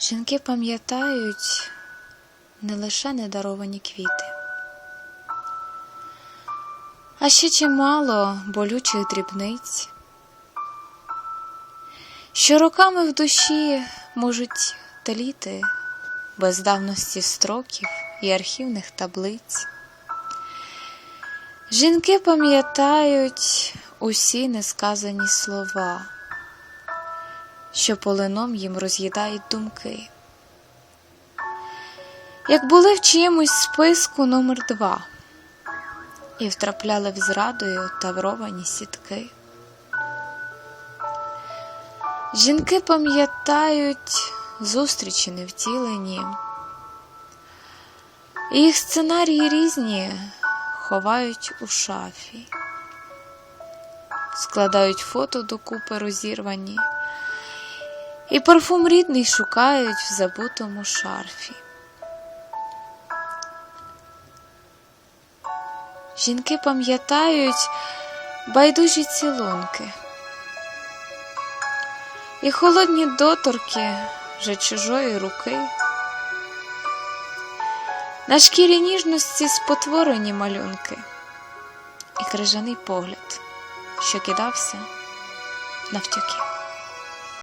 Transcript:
Жінки пам'ятають не лише недаровані квіти, а ще чимало болючих дрібниць, що роками в душі можуть таліти без давності строків і архівних таблиць. Жінки пам'ятають усі несказані слова, що полином їм роз'їдають думки. Як були в чиємусь списку номер два і втрапляли в зрадою тавровані сітки. Жінки пам'ятають зустрічі невтілені, їх сценарії різні ховають у шафі, складають фото докупи розірвані, і парфум рідний шукають в забутому шарфі. Жінки пам'ятають байдужі цілунки і холодні доторки вже чужої руки. На шкірі ніжності спотворені малюнки і крижаний погляд, що кидався навтюки.